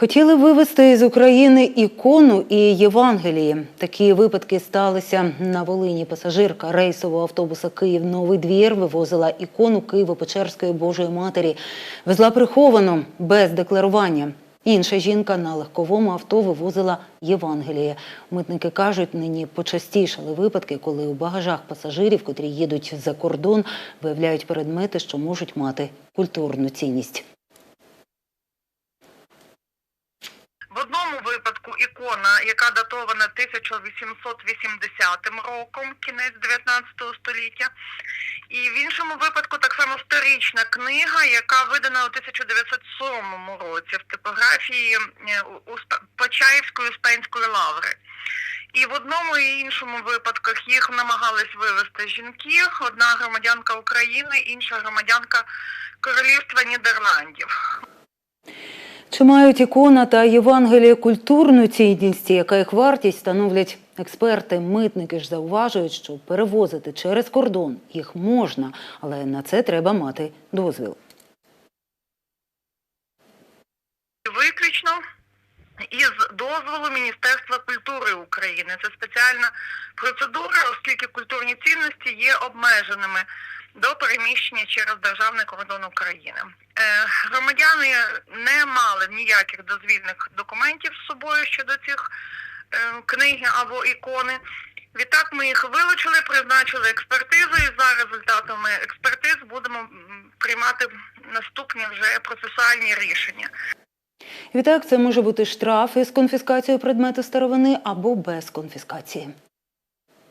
Хотіли вивезти з України ікону і Євангелії. Такі випадки сталися на Волині. Пасажирка рейсового автобуса Київ Новий двір вивозила ікону Києво-Печерської Божої Матері. Везла приховано без декларування. Інша жінка на легковому авто вивозила Євангеліє. Митники кажуть, нині почастішали випадки, коли у багажах пасажирів, котрі їдуть за кордон, виявляють предмети, що можуть мати культурну цінність. В одному випадку ікона, яка датована 1880 роком, кінець 19 століття, і в іншому випадку так само історична книга, яка видана у 1907 році в типографії е, Почаївської Успенської лаври. І в одному і іншому випадках їх намагались вивезти жінки, одна громадянка України, інша громадянка Королівства Нідерландів. Чи мають ікона та Євангеліє культурну цінність, яка їх вартість становлять експерти? Митники ж зауважують, що перевозити через кордон їх можна, але на це треба мати дозвіл. виключно із дозволу Міністерства культури України. Це спеціальна процедура, оскільки культурні цінності є обмеженими до переміщення через державний кордон України. Е, громадяни не мали ніяких дозвільних документів з собою щодо цих е, книги або ікони. Відтак ми їх вилучили, призначили експертизу, і за результатами експертиз будемо приймати наступні вже процесуальні рішення. Відтак, це може бути штраф із конфіскацією предмету старовини або без конфіскації.